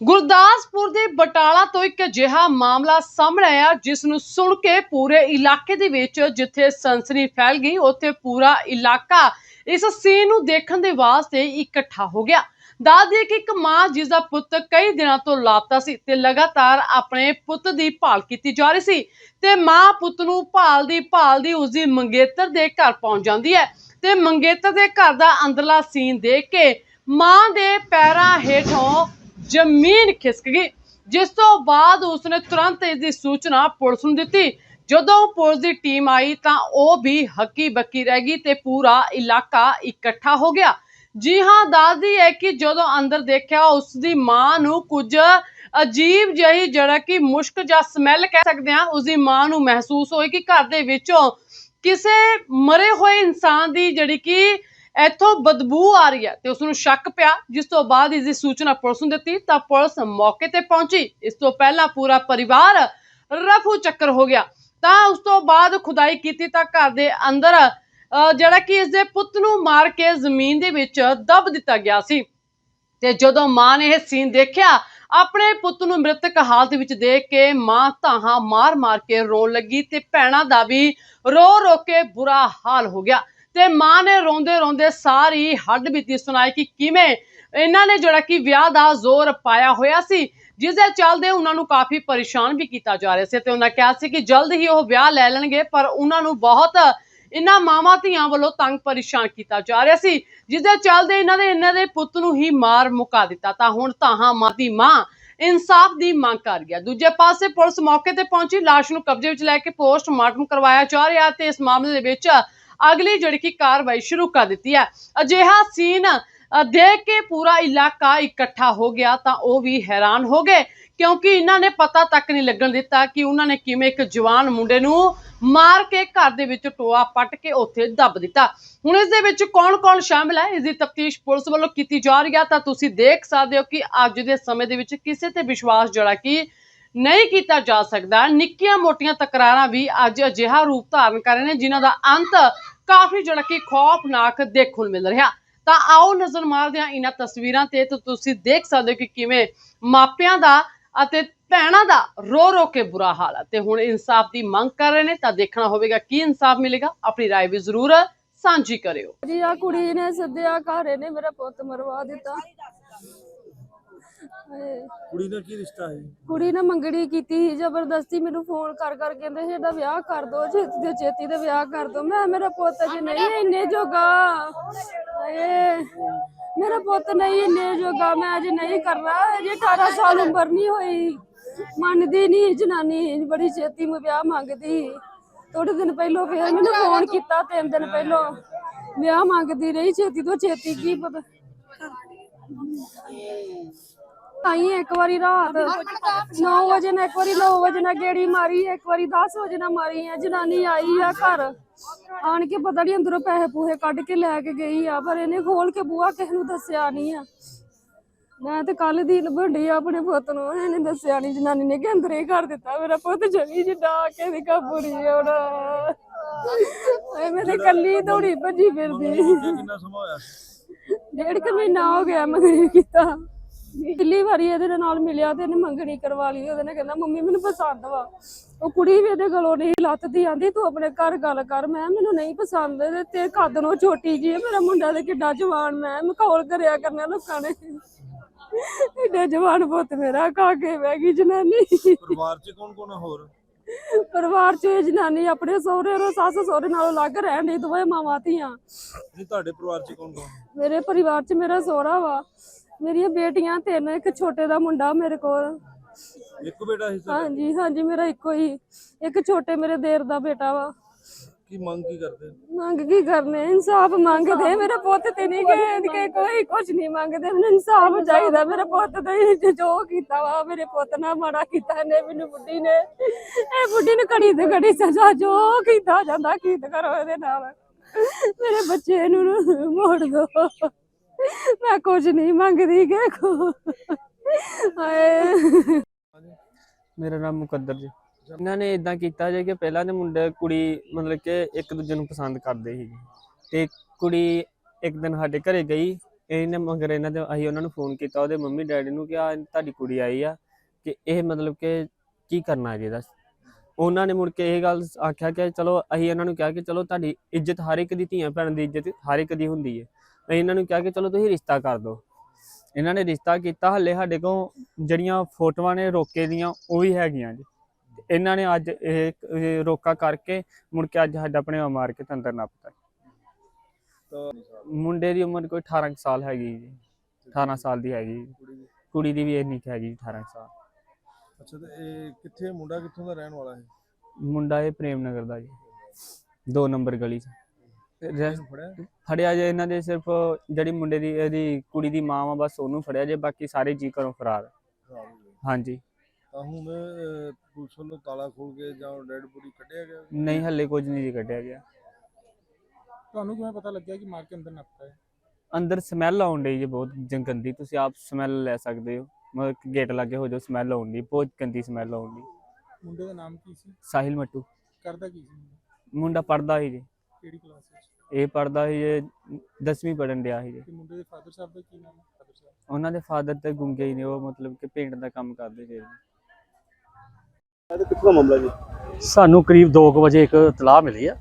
ਗੁਰਦਾਸਪੁਰ ਦੇ ਬਟਾਲਾ ਤੋਂ ਇੱਕ ਅਜਿਹਾ ਮਾਮਲਾ ਸਾਹਮਣੇ ਆਇਆ, ਜਿਸ ਨੂੰ ਸੁਣ ਕੇ ਪੂਰੇ ਇਲਾਕੇ ਦੇ ਵਿੱਚ ਜਿੱਥੇ ਸਨਸਨੀ ਫੈਲ ਗਈ, ਉੱਥੇ ਪੂਰਾ ਇਲਾਕਾ ਇਸ ਸੀਨ ਨੂੰ ਦੇਖਣ ਦੇ ਵਾਸਤੇ ਇਕੱਠਾ ਹੋ ਗਿਆ। ਦੱਸਦੀ ਕਿ ਇੱਕ ਮਾਂ ਜਿਸ ਦਾ ਪੁੱਤ ਕਈ ਦਿਨਾਂ ਤੋਂ ਲਾਪਤਾ ਸੀ ਤੇ ਲਗਾਤਾਰ ਆਪਣੇ ਪੁੱਤ ਦੀ ਭਾਲ ਕੀਤੀ ਜਾ ਰਹੀ ਸੀ ਤੇ ਮਾਂ ਪੁੱਤ ਨੂੰ ਭਾਲਦੀ ਭਾਲਦੀ ਉਸ ਦੀ ਮੰਗੇਤਰ ਦੇ ਘਰ ਪਹੁੰਚ ਜਾਂਦੀ ਹੈ ਤੇ ਮੰਗੇਤਰ ਦੇ ਘਰ ਦਾ ਅੰਦਰਲਾ ਸੀਨ ਦੇਖ ਕੇ ਮਾਂ ਦੇ ਪੈਰਾਂ ਹੇਠੋਂ ਜ਼ਮੀਨ ਖਿਸਕ ਗਈ। ਜਿਸ ਤੋਂ ਬਾਅਦ ਉਸਨੇ ਤੁਰੰਤ ਇਸ ਦੀ ਸੂਚਨਾ ਪੁਲਿਸ ਨੂੰ ਦਿੱਤੀ। ਜਦੋਂ ਪੁਲਿਸ ਦੀ ਟੀਮ ਆਈ ਤਾਂ ਉਹ ਵੀ ਹੱਕੀ ਬੱਕੀ ਰਹਿ ਗਈ ਤੇ ਪੂਰਾ ਇਲਾਕਾ ਇਕੱਠਾ ਹੋ ਗਿਆ। ਜੀ ਹਾਂ, ਦੱਸਦੀ ਹੈ ਕਿ ਜਦੋਂ ਅੰਦਰ ਦੇਖਿਆ ਉਸ ਦੀ ਮਾਂ ਨੂੰ ਕੁਝ ਅਜੀਬ ਜਿਹੀ ਜਿਹੜਾ ਕਿ ਮੁਸ਼ਕ ਜਾਂ ਸਮੈਲ ਕਹਿ ਸਕਦੇ ਹਾਂ ਉਸ ਦੀ ਮਾਂ ਨੂੰ ਮਹਿਸੂਸ ਹੋਈ ਕਿ ਘਰ ਦੇ ਵਿੱਚੋਂ ਕਿਸੇ ਮਰੇ ਹੋਏ ਇਨਸਾਨ ਦੀ ਜਿਹੜੀ ਕਿ ਇੱਥੋਂ ਬਦਬੂ ਆ ਰਹੀ ਹੈ ਤੇ ਉਸ ਨੂੰ ਸ਼ੱਕ ਪਿਆ, ਜਿਸ ਤੋਂ ਬਾਅਦ ਇਸ ਦੀ ਸੂਚਨਾ ਪੁਲਿਸ ਨੂੰ ਦਿੱਤੀ ਤਾਂ ਪੁਲਿਸ ਮੌਕੇ ਤੇ ਪਹੁੰਚੀ। ਇਸ ਤੋਂ ਪਹਿਲਾਂ ਪੂਰਾ ਪਰਿਵਾਰ ਰਫੂ ਚੱਕਰ ਹੋ ਗਿਆ। ਤਾਂ ਉਸ ਤੋਂ ਬਾਅਦ ਖੁਦਾਈ ਕੀਤੀ ਤਾਂ ਘਰ ਦੇ ਅੰਦਰ ਜਿਹੜਾ ਕਿ ਇਸ ਦੇ ਪੁੱਤ ਨੂੰ ਮਾਰ ਕੇ ਜ਼ਮੀਨ ਦੇ ਵਿੱਚ ਦਬ ਦਿੱਤਾ ਗਿਆ ਸੀ। ਤੇ ਜਦੋਂ ਮਾਂ ਨੇ ਇਹ ਸੀਨ ਦੇਖਿਆ, ਆਪਣੇ ਪੁੱਤ ਨੂੰ ਮ੍ਰਿਤਕ ਹਾਲਤ ਵਿੱਚ ਦੇਖ ਕੇ ਮਾਂ ਧਾਹਾਂ ਮਾਰ-ਮਾਰ ਕੇ ਰੋਣ ਲੱਗੀ ਤੇ ਭੈਣਾਂ ਦਾ ਵੀ ਰੋ-ਰੋ ਕੇ ਬੁਰਾ ਹਾਲ ਹੋ ਗਿਆ। ਤੇ ਮਾਂ ਨੇ ਰੋਂਦੇ-ਰੋਂਦੇ ਸਾਰੀ ਹੱਡ ਬੀਤੀ ਸੁਣਾਈ ਕਿ ਕਿਵੇਂ ਇਹਨਾਂ ਨੇ ਜਿਹੜਾ ਕਿ ਵਿਆਹ ਦਾ ਜ਼ੋਰ ਪਾਇਆ ਹੋਇਆ ਸੀ ਜਿਸ ਦੇ ਚੱਲਦੇ ਉਹਨਾਂ ਨੂੰ ਕਾਫੀ ਪਰੇਸ਼ਾਨ ਵੀ ਕੀਤਾ ਜਾ ਰਿਹਾ ਸੀ ਤੇ ਉਹਨਾਂ ਕਿਹਾ ਸੀ ਕਿ ਜਲਦ ਹੀ ਉਹ ਵਿਆਹ ਲੈ ਲੈਣਗੇ, ਪਰ ਉਹਨਾਂ ਨੂੰ ਬਹੁਤ ਇਹਨਾਂ ਮਾਵਾਂ ਧੀਆਂ ਵੱਲੋਂ ਤੰਗ ਪਰੇਸ਼ਾਨ ਕੀਤਾ ਜਾ ਰਿਹਾ ਸੀ ਜਿਸ ਦੇ ਚੱਲਦੇ ਇਹਨਾਂ ਨੇ ਇਹਨਾਂ ਦੇ ਪੁੱਤ ਨੂੰ ਹੀ ਮਾਰ ਮੁਕਾ ਦਿੱਤਾ। ਤਾਂ ਹੁਣ ਤਾਹਾਂ ਮਾਦੀ ਮਾਂ ਇਨਸਾਫ ਦੀ ਮੰਗ ਕਰ ਗਿਆ ਦੂਜੇ ਪਾਸੇ ਪੁਲਿਸ ਮੌਕੇ ਤੇ ਪਹੁੰਚੀ, ਲਾਸ਼ ਨੂੰ ਕਬਜ਼ੇ ਵਿੱਚ ਲੈ ਕੇ ਪੋਸਟਮਾਰਟਮ ਕਰਵਾਇਆ ਜਾ ਰਿਹਾ ਤੇ ਇਸ ਮਾਮਲੇ ਦੇ ਵਿੱਚ ਅਗਲੀ ਜਿਹੜੀ ਕਿ ਕਾਰਵਾਈ ਸ਼ੁਰੂ ਕਰ ਦਿੱਤੀ ਹੈ। ਅਜਿਹਾ ਸੀਨ ਦੇਖ ਕੇ ਪੂਰਾ ਇਲਾਕਾ ਇਕੱਠਾ ਹੋ ਗਿਆ ਤਾਂ ਉਹ ਵੀ ਹੈਰਾਨ ਹੋ ਗਏ, ਕਿਉਂਕਿ ਇਹਨਾਂ ਨੇ ਪਤਾ ਤੱਕ ਨਹੀਂ ਲੱਗਣ ਦਿੱਤਾ ਕਿ ਉਹਨਾਂ ਨੇ ਕਿਵੇਂ ਇੱਕ ਜਵਾਨ ਮੁੰਡੇ ਨੂੰ ਮਾਰ ਕੇ ਘਰ ਦੇ ਵਿੱਚ ਟੋਆ ਪੱਟ ਕੇ ਉੱਥੇ ਦੱਬ ਦਿੱਤਾ। ਹੁਣ ਇਸ ਦੇ ਵਿੱਚ ਕੌਣ-ਕੌਣ ਸ਼ਾਮਿਲ ਹੈ? ਇਸ ਦੀ ਤਫਤੀਸ਼ ਪੁਲਿਸ ਵੱਲੋਂ ਕੀਤੀ ਜਾ ਰਹੀ ਹੈ। ਤਾਂ ਤੁਸੀਂ ਦੇਖ ਸਕਦੇ ਹੋ ਕਿ ਅੱਜ ਦੇ ਸਮੇਂ ਦੇ ਵਿੱਚ ਕਿਸੇ ਤੇ ਵਿਸ਼ਵਾਸ ਜਿਹੜਾ ਕਿ ਨਹੀਂ ਕੀਤਾ ਜਾ ਸਕਦਾ ਨਿੱਕੀਆਂ ਮੋਟੀਆਂ ਤਕਰਾਰਾਂ ਵੀ ਅੱਜ ਅਜਿਹਾ ਰੂਪ ਧਾਰਨ ਕਰ ਰਹੇ ਨੇ ਜਿਨ੍ਹਾਂ ਦਾ ਅੰਤ ਕਾਫੀ ਜਿਹੜਾ ਕਿ ਖੌਫਨਾਕ ਦੇਖਣ ਨੂੰ ਮਿਲ ਰਿਹਾ ਤਾਂ ਆਓ ਨਜ਼ਰ ਮਾਰਦੇ ਹਾਂ ਇਹਨਾਂ ਤਸਵੀਰਾਂ ਤੇ ਤਾਂ ਤੁਸੀਂ ਦੇਖ ਸਕਦੇ ਹੋ ਕਿ ਕਿਵੇਂ ਮਾਪਿਆਂ ਦਾ ਅਤੇ ਭੈਣਾਂ ਦਾ ਰੋ ਰੋ ਕੇ ਬੁਰਾ ਹਾਲ ਹੈ ਤੇ ਹੁਣ ਇਨਸਾਫ ਦੀ ਮੰਗ ਕਰ ਰਹੇ ਨੇ ਤਾਂ ਦੇਖਣਾ ਹੋਵੇਗਾ ਕੀ ਇਨਸਾਫ ਮਿਲੇਗਾ ਆਪਣੀ رائے ਵੀ ਜ਼ਰੂਰ ਸਾਂਝੀ ਕਰਿਓ ਜੀ ਆ ਕੁੜੀ ਨੇ ਸੱਦਿਆ ਘਰੇ ਨੇ ਮੇਰਾ ਪੁੱਤ ਮਰਵਾ ਦਿੱਤਾ ਹਾਏ, ਕੁੜੀ ਦਾ ਕੀ ਰਿਸ਼ਤਾ ਹੈ? ਕੁੜੀ ਨੇ ਮੰਗਣੀ ਕੀਤੀ ਸੀ ਜ਼ਬਰਦਸਤੀ ਮੈਨੂੰ ਫੋਨ ਕਰ ਕਰ ਕਹਿੰਦੇ ਸੀ ਇਹਦਾ ਵਿਆਹ ਕਰ ਦੋ ਛੇਤੀ ਦੇ ਛੇਤੀ ਦੇ ਵਿਆਹ ਕਰ ਦੋ। ਮੈਂ ਮੇਰਾ ਪੁੱਤ ਜੀ ਨਹੀਂ ਇੰਨੇ ਜੋਗਾ। ਹਾਏ। ਮੇਰਾ ਪੁੱਤ ਨਹੀਂ ਇੰਨੇ ਜੋਗਾ ਮੈਂ ਅਜੇ ਨਹੀਂ ਕਰਨਾ। ਅਜੇ 18 ਸਾਲ ਉਮਰ ਨਹੀਂ ਹੋਈ। ਮੰਨਦੀ ਨਹੀਂ ਜਨਾਨੀ ਬੜੀ ਛੇਤੀ ਮੈਂ ਵਿਆਹ ਮੰਗਦੀ। ਥੋੜੇ ਦਿਨ ਪਹਿਲਾਂ ਫਿਰ ਮੈਨੂੰ ਫੋਨ ਕੀਤਾ ਤਿੰਨ ਦਿਨ ਪਹਿਲਾਂ। ਵਿਆਹ ਮੰਗਦੀ ਰਹੀ ਛੇਤੀ ਤੋਂ ਛੇਤੀ ਕੀ ਪਤਾ। ਆਈ ਇੱਕ ਵਾਰੀ ਰਾਤ। 9 ਵਜੇ ਨਾਲ ਇੱਕ ਵਾਰੀ 9 ਵਜੇ ਨਾਲ ਗੇੜੀ ਮਾਰੀ ਇੱਕ ਵਾਰੀ 10 ਵਜੇ ਨਾਲ ਮਾਰੀ ਆ। ਜਨਾਨੀ ਆਈ ਆ ਘਰ। ਆਣ ਕੇ ਪਤਾ ਨਹੀਂ ਅੰਦਰੋਂ ਪੈਸੇ ਪੂਹੇ ਕੱਢ ਕੇ ਲੈ ਕੇ ਗਈ ਆ ਪਰ ਇਹਨੇ ਖੋਲ ਕੇ ਬੂਹਾ ਕਿਸੇ ਨੂੰ ਦੱਸਿਆ ਨਹੀਂ ਆ। ਮੈਂ ਤੇ ਕੱਲ ਦੀ ਲੱਭਣੀ ਆਪਣੇ ਪੁੱਤ ਨੂੰ ਇਹਨੇ ਦੱਸਿਆ ਨਹੀਂ ਜਨਾਨੀ ਨੇ ਕਿ ਅੰਦਰ ਹੀ ਕਰ ਦਿੱਤਾ ਮੇਰਾ ਪੁੱਤ ਜਮੀ ਜਿੱਡਾ ਆ ਕੇ ਦੀ ਕਾਬੂਰੀ ਆਉਣਾ। ਐ ਮੈਂ ਤੇ ਕੱਲੀ ਦੌੜੀ ਭੱਜੀ ਫਿਰਦੀ। ਕਿੰਨਾ ਸਮਾਂ ਹੋਇਆ? ਡੇਢ ਕੁ ਮਹੀਨਾ ਹੋ ਗਿਆ ਮੰਗਣੀ ਕੀਤਾ। ਪਹਿਲੀ ਵਾਰੀ ਇਹਦੇ ਨਾਲ ਮਿਲਿਆ ਤੇ ਇਹਨੇ ਮੰਗਣੀ ਕਰਵਾ ਲਈ ਉਹਦੇ ਨੇ ਕਹਿੰਦਾ ਮੰਮੀ ਮੈਨੂੰ ਪਸੰਦ ਵਾ। ਉਹ ਕੁੜੀ ਵੀ ਇਹਦੇ ਗਲੋਂ ਨਹੀਂ ਲੱਥਦੀ ਆਂਦੀ ਤੂੰ ਆਪਣੇ ਘਰ ਗੱਲ ਕਰ। ਮੈਂ ਮੈਨੂੰ ਨਹੀਂ ਪਸੰਦ ਤੇ ਤੇ ਕੱਦ ਨੂੰ ਛੋਟੀ ਜੀ ਮੇਰਾ ਮੁੰਡਾ ਤੇ ਕਿੱਡਾ ਜਵਾਨ ਮੈਂ ਮਖੌਲ ਕਰਿਆ ਕਰਨਾ ਲੋਕਾਂ ਨੇ। ਏਡਾ ਜਵਾਨ ਪੁੱਤ ਮੇਰਾ ਖਾ ਕੇ ਬਹਿ ਗਈ ਜਨਾਨੀ। ਪਰਿਵਾਰ 'ਚ ਕੌਣ ਕੌਣ ਹੋਰ? ਪਰਿਵਾਰ ਚ ਇਹ ਜਨਾਨੀ ਆਪਣੇ ਸਹੁਰੇ ਨੂੰ ਸੱਸ ਸਹੁਰੇ ਨਾਲੋਂ ਅਲੱਗ ਰਹਿਣ ਦੀ ਦੋਵੇਂ ਮਾਵਾਂ ਧੀਆਂ। ਨਹੀਂ ਤੁਹਾਡੇ ਪਰਿਵਾਰ 'ਚ ਕੌਣ ਕੌਣ? ਮੇਰੇ ਪਰਿਵਾਰ ਚ ਮੇਰਾ ਸਹੁਰਾ ਵਾ। ਮੇਰੀਆਂ ਬੇਟੀਆਂ ਤਿੰਨ ਇੱਕ ਛੋਟੇ ਦਾ ਮੁੰਡਾ ਮੇਰੇ ਕੋਲ। ਇੱਕ ਬੇਟਾ ਸੀ ਤੁਹਾਡਾ? ਹਾਂਜੀ ਹਾਂਜੀ ਮੇਰਾ ਇੱਕੋ ਹੀ। ਇੱਕ ਛੋਟੇ ਮੇਰੇ ਦੇਰ ਦਾ ਬੇਟਾ ਵਾ। ਕੀ ਮੰਗ ਕੀ ਕਰਦੇ? ਮੰਗ ਕੀ ਕਰਨੇ? ਇਨਸਾਫ ਮੰਗਦੇ ਮੇਰਾ ਪੁੱਤ ਤੇ ਨਹੀਂ ਗਏ ਕਿ ਕੋਈ ਕੁਝ ਨਹੀਂ ਮੰਗਦੇ। ਮੈਨੂੰ ਇਨਸਾਫ ਚਾਹੀਦਾ ਮੇਰੇ ਪੁੱਤ ਤੇ ਜੋ ਕੀਤਾ ਵਾ ਮੇਰੇ ਪੁੱਤ ਨਾਲ ਮਾੜਾ ਕੀਤਾ ਨੇ ਮੈਨੂੰ ਬੁੱਢੀ ਨੇ। ਇਹ ਬੁੱਢੀ ਨੂੰ ਕੜੀ ਤੇ ਕੜੀ ਸਜ਼ਾ ਜੋ ਕੀਤਾ ਜਾਂਦਾ ਕੀਤ ਕਰੋ ਇਹਦੇ ਨਾਲ। ਮੇਰੇ ਬੱਚੇ ਨੂੰ ਮੋੜ ਦੋ। ਮੈਂ ਕੁਝ ਨਹੀਂ ਮੰਗਦੀ ਕਿ ਕੋ ਹਾਏ। ਮੇਰਾ ਨਾਮ ਮੁਕੱਦਰ ਜੀ। ਇਹਨਾਂ ਨੇ ਇਦਾਂ ਕੀਤਾ ਜੇ ਕਿ ਪਹਿਲਾਂ ਦੇ ਮੁੰਡੇ ਕੁੜੀ ਮਤਲਬ ਕਿ ਇੱਕ ਦੂਜੇ ਨੂੰ ਪਸੰਦ ਕਰਦੇ ਸੀ। ਤੇ ਕੁੜੀ ਇੱਕ ਦਿਨ ਸਾਡੇ ਘਰੇ ਗਈ। ਇਹਨੇ ਮਗਰ ਇਹਨਾਂ ਦੇ ਅਸੀਂ ਉਹਨਾਂ ਨੂੰ ਫੋਨ ਕੀਤਾ। ਉਹਦੇ ਮੰਮੀ ਡੈਡੀ ਨੂੰ ਕਿ ਆ ਤੁਹਾਡੀ ਕੁੜੀ ਆਈ ਆ ਕਿ ਇਹ ਮਤਲਬ ਕਿ ਕੀ ਕਰਨਾ ਹੈ ਇਹਦਾ ਉਹਨਾਂ ਨੇ ਮੁੜ ਕੇ ਇਹ ਗੱਲ ਆਖਿਆ ਕਿ ਚਲੋ ਅਸੀਂ ਇਹਨਾਂ ਨੂੰ ਕਿਹਾ ਕਿ ਚਲੋ ਤੁਹਾਡੀ ਇੱਜ਼ਤ ਹਰ ਇੱਕ ਦੀ ਧੀਆਂ ਭੈਣ ਦੀ ਇੱਜ਼ਤ ਹਰ ਇੱਕ ਦੀ ਹੁੰਦੀ ਹੈ। ਅਸੀਂ ਇਹਨਾਂ ਨੂੰ ਕਿਹਾ ਕਿ ਚਲੋ ਤੁਸੀਂ ਰਿਸ਼ਤਾ ਕਰ ਦਿਓ। ਇਹਨਾਂ ਨੇ ਰਿਸ਼ਤਾ ਕੀਤਾ ਹੱਲੇ ਸਾਡੇ ਕੋਲ ਜਿਹੜੀਆਂ ਫੋਟੋਆਂ ਨੇ ਰੋਕੇ ਦੀਆਂ ਉਹ ਵੀ ਹੈਗੀਆਂ ਜੀ। ਇਹਨਾਂ ਨੇ ਅੱਜ ਇਹ ਰੋਕਾ ਕਰਕੇ ਮੁੜ ਕੇ ਅੱਜ ਸਾਡਾ ਭਣੇਵਾ ਮਾਰ ਕੇ ਤੰਦਰ ਨੱਪਤਾ ਮੁੰਡੇ ਦੀ ਉਮਰ ਕੋਈ 18 ਕੁ ਸਾਲ ਹੈਗੀ ਜੀ। 18 ਸਾਲ ਦੀ ਹੈਗੀ। ਕੁੜੀ ਦੀ? ਵੀ ਇੰਨੀ ਕੁ ਹੈਗੀ ਜੀ, 18 ਕੁ ਸਾਲ। ਅੱਛਾ ਤੇ ਇਹ ਕਿੱਥੇ ਮੁੰਡਾ ਕਿੱਥੋਂ ਦਾ ਰਹਿਣ ਵਾਲਾ ਹੈ? ਮੁੰਡਾ ਇਹ ਪ੍ਰੇਮ ਨਗਰ ਦਾ ਜੀ। ਦੋ ਨੰਬਰ ਗਲੀ 'ਚ। ਫੜਿਆ ਜੇ ਇਹਨਾਂ ਦੇ ਸਿਰਫ ਜਿਹੜੀ ਮੁੰਡੇ ਦੀ ਇਹਦੀ ਕੁੜੀ ਦੀ ਮਾਂ ਵਾ ਬਸ ਉਹਨੂੰ ਫੜਿਆ ਜੇ ਬਾਕੀ ਸਾਰੇ ਜੀ ਘਰੋਂ ਫਰਾਰ। ਹਾਂਜੀ। ਤਾਂ ਹੁਣ ਅਹ, ਪੁਲਿਸ ਵੱਲੋਂ ਤਾਲਾ ਖੋਲ ਕੇ ਜਾਂ ਡੈਡ ਬੋਡੀ ਕੱਢਿਆ ਗਿਆ? ਨਹੀਂ ਹੱਲੇ ਕੁਝ ਨਹੀਂ ਜੀ ਕੱਢਿਆ ਗਿਆ। ਤੁਹਾਨੂੰ ਕਿਵੇਂ ਪਤਾ ਲੱਗਿਆ ਕਿ ਮਾਰ ਕੇ ਅੰਦਰ ਨੱਪਤਾ ਹੈ? ਅੰਦਰ ਸਮੈਲ ਆਉਣ ਡਈ ਜੀ ਬਹੁਤ ਜ- ਗੰਦੀ ਤੁਸੀਂ ਆਪ ਸਮੈਲ ਲੈ ਸਕਦੇ ਹੋ। ਮਤਲਬ ਗੇਟ ਲਾਗੇ ਹੋ ਜਾਓ ਸਮੈਲ ਆਉਣ ਡਈ ਬਹੁਤ ਗੰਦੀ ਸਮੈਲ ਆਉਣ ਡਈ। ਮੁੰਡੇ ਦਾ ਨਾਮ ਕੀ ਸੀ? ਸਾਹਿਲ ਮੱਟੂ। ਕਰਦਾ ਕੀ ਸੀ ਮੁੰਡਾ? ਮੁੰਡਾ ਪੜਦਾ ਸੀ ਜੀ। ਕਿਹੜੀ ਕਲਾਸ ਵਿੱਚ? ਇਹ ਪੜਦਾ ਸੀ ਜੀ 10ਵੀਂ ਪੜਨ ਡਿਆ ਸੀ। ਜੀ ਤੇ ਮੁੰਡੇ ਦੇ ਫਾਦਰ ਸਾਹਿਬ ਦਾ ਕੀ ਨਾਮ ਹੈ? ਫਾਦਰ ਸਾਹਿਬ। ਉਹਨਾਂ ਦੇ ਫਾਦਰ ਤੇ ਗੁੰਗੇ ਹੀ ਨੇ ਉਹ ਮਤਲਬ ਕਿ ਪੇਂਟ ਦਾ ਕੰਮ ਕਰਦੇ ਸੀ। ਸਾਨੂੰ ਕਰੀਬ 2 ਵਜੇ ਇੱਕ ਇਤਲਾਹ ਮਿਲੀ ਆ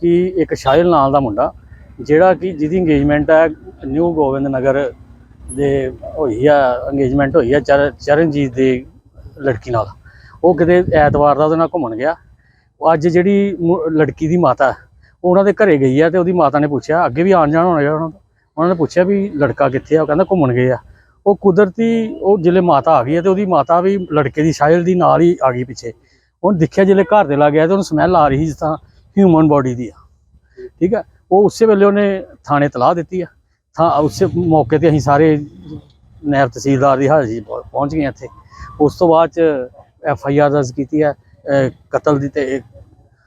ਕਿ ਇੱਕ ਸ਼ਾਇਲ ਨਾਲ ਦਾ ਮੁੰਡਾ ਜਿਹੜਾ ਕਿ ਜਿਹਦੀ ਇੰਗੇਜਮੈਂਟ ਹੈ ਨਿਊ ਗੋਬਿੰਦ ਨਗਰ ਦੇ ਹੋਈ ਆ ਇੰਗੇਜਮੈਂਟ ਹੋਈ ਆ ਚਰ- ਚਰਨਜੀਤ ਦੀ ਲੜਕੀ ਨਾਲ। ਉਹ ਕਿਤੇ ਐਤਵਾਰ ਦਾ ਉਹਦੇ ਨਾਲ ਘੁੰਮਣ ਗਿਆ। ਉਹ ਅੱਜ ਜਿਹੜੀ ਲੜਕੀ ਦੀ ਮਾਤਾ ਉਹਨਾਂ ਦੇ ਘਰੇ ਗਈ ਆ ਤੇ ਉਹਦੀ ਮਾਤਾ ਨੇ ਪੁੱਛਿਆ, ਅੱਗੇ ਵੀ ਆਣ ਜਾਣ ਹੋਣਾ ਉਹਨਾਂ ਦਾ? ਉਹਨਾਂ ਨੇ ਪੁੱਛਿਆ ਵੀ ਲੜਕਾ ਕਿੱਥੇ ਆ? ਉਹ ਕਹਿੰਦਾ ਘੁੰਮਣ ਗਏ ਆ। ਉਹ ਕੁਦਰਤੀ, ਉਹ ਜਿਲੇ ਮਾਤਾ ਆ ਗਈ ਹੈ ਤੇ ਉਹਦੀ ਮਾਤਾ ਵੀ ਲੜਕੇ ਦੀ ਸ਼ਾਇਲ ਦੀ ਨਾਲ ਹੀ ਆ ਗਈ ਪਿੱਛੇ। ਉਹਨੇ ਦੇਖਿਆ ਜਿਹੜੇ ਘਰ ਦੇ ਲੱਗ ਗਿਆ ਤੇ ਉਹਨੂੰ ਸਮੈਲ ਆ ਰਹੀ ਸੀ ਜਿਸ ਤਰ੍ਹਾਂ ਹਿਊਮਨ ਬੋਡੀ ਦੀ ਆ। ਠੀਕ ਹੈ ਉਹ ਉਸੇ ਵੇਲੇ ਉਹਨੇ ਥਾਣੇ ਤਲਾਹ ਦਿੱਤੀ ਆ। ਥਾਂ, ਉਸੇ ਮੌਕੇ ਤੇ ਅਸੀਂ ਸਾਰੇ ਨਾਇਬ ਤਹਿਸੀਲਦਾਰ ਦੀ ਹਾਜ਼ਰੀ 'ਚ ਪਹੁੰਚ ਗਏ ਇੱਥੇ। ਉਸ ਤੋਂ ਬਾਅਦ ਚ ਐਫ ਆਈ ਆਰ ਦਰਜ ਕੀਤੀ ਹੈ ਕਤਲ ਦੀ ਤੇ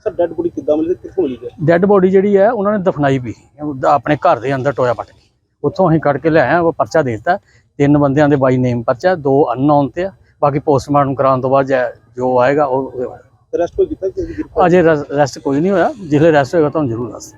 ਸਰ ਡੈਡ ਬੋਡੀ ਕਿੱਦਾਂ ਮਿਲੀ ਤੇ ਕਿੱਥੋਂ ਮਿਲੀ ਹੈ ਡੈੱਡ ਬੋਡੀ ਜਿਹੜੀ ਹੈ ਉਹਨਾਂ ਨੇ ਦਫਨਾਈ ਵੀ। ਆਪਣੇ ਘਰ ਦੇ ਅੰਦਰ ਟੋਇਆ ਪੱਟ ਕੇ। ਉੱਥੋਂ ਅਸੀਂ ਕੱਢ ਕੇ ਲੈ ਆਏ ਉਹ ਪਰਚਾ ਦੇ ਦਿੱਤਾ। ਤਿੰਨ ਬੰਦਿਆਂ ਦੇ ਬਾਈ ਨੇਮ ਪਰਚਾ ਦੋ ਅਨਨੋਨ ਤੇ ਆ। ਬਾਕੀ ਪੋਸਟਮਾਰਟਮ ਕਰਾਉਣ ਤੋਂ ਬਾਅਦ ਜੈ- ਆਏਗਾ ਉਹ ਕੋਈ ਕੀਤਾ ਕਿ ਅਜੇ ਰੈਸਟ ਕੋਈ ਨਹੀਂ ਹੋਇਆ। ਜਿਲੇ ਰੈਸਟ ਹੋਏਗਾ ਤੁਹਾਨੂੰ ਜ਼ਰੂਰ ਦੱਸ